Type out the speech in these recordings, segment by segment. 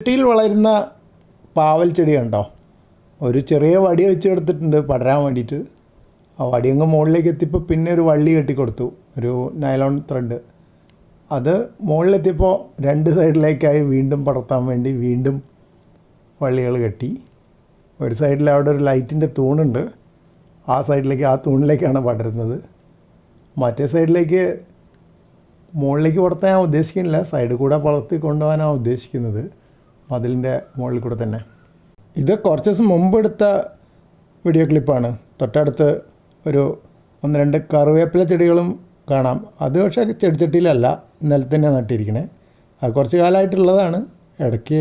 ചെടിയിൽ വളരുന്ന പാവൽ ചെടി കണ്ടോ? ഒരു ചെറിയ വടി വെച്ച് കൊടുത്തിട്ടുണ്ട് പടരാൻ വേണ്ടിയിട്ട്. ആ വടി അങ്ങ് മുകളിലേക്ക് എത്തിയപ്പോൾ പിന്നെ ഒരു വള്ളി കെട്ടിക്കൊടുത്തു ഒരു നൈലോൺ ത്രെഡ് അത് മുകളിലെത്തിയപ്പോൾ രണ്ട് സൈഡിലേക്കായി വീണ്ടും പടർത്താൻ വേണ്ടി വീണ്ടും വള്ളികൾ കെട്ടി. ഒരു സൈഡിൽ അവിടെ ഒരു ലൈറ്റിന്റെ തൂണുണ്ട് ആ സൈഡിലേക്ക് ആ തൂണിലേക്കാണ് പടരുന്നത്. മറ്റേ സൈഡിലേക്ക് മുകളിലേക്ക് പടർത്താൻ ഞാൻ ഉദ്ദേശിക്കുന്നില്ല സൈഡിൽ കൂടെ പടർത്തി കൊണ്ടുപോകാനാണ് ഉദ്ദേശിക്കുന്നത്. മതിലിന്റെ മുകളിൽ കൂടെ തന്നെ. ഇത് കുറച്ച് ദിവസം മുമ്പ് എടുത്ത വീഡിയോ ക്ലിപ്പാണ് തൊട്ടടുത്ത് ഒരു ഒന്ന് രണ്ട് കറിവേപ്പില ചെടികളും കാണാം. അത് പക്ഷേ ചെടിച്ചട്ടിയിലല്ല നിലത്തന്നെ നട്ടിരിക്കണേ. അത് കുറച്ച് കാലമായിട്ടുള്ളതാണ്. ഇടയ്ക്ക്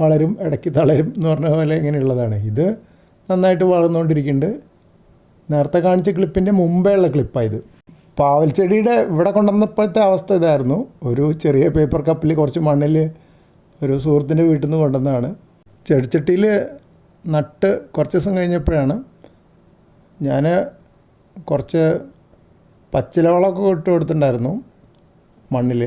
വളരും ഇടയ്ക്ക് തളരും എന്ന് പറഞ്ഞ പോലെ ഇങ്ങനെയുള്ളതാണ്. ഇത് നന്നായിട്ട് വളർന്നുകൊണ്ടിരിക്കുന്നുണ്ട്. നേരത്തെ കാണിച്ച ക്ലിപ്പിന്റെ മുമ്പേ ഉള്ള ക്ലിപ്പാണ് ഇത്. പാവൽ ചെടിയുടെ ഇവിടെ കൊണ്ടുവന്നപ്പോഴത്തെ അവസ്ഥ ഇതായിരുന്നു. ഒരു ചെറിയ പേപ്പർ കപ്പിൽ കുറച്ച് മണ്ണിൽ ഒരു സുഹൃത്തിന്റെ വീട്ടിൽ നിന്ന് കൊണ്ടുവന്നതാണ്. ചെടിച്ചട്ടിയിൽ നട്ട് കുറച്ച് ദിവസം കഴിഞ്ഞപ്പോഴാണ് ഞാൻ കുറച്ച് പച്ചിലവളമൊക്കെ ഇട്ട് കൊടുത്തിട്ടുണ്ടായിരുന്നു മണ്ണിൽ.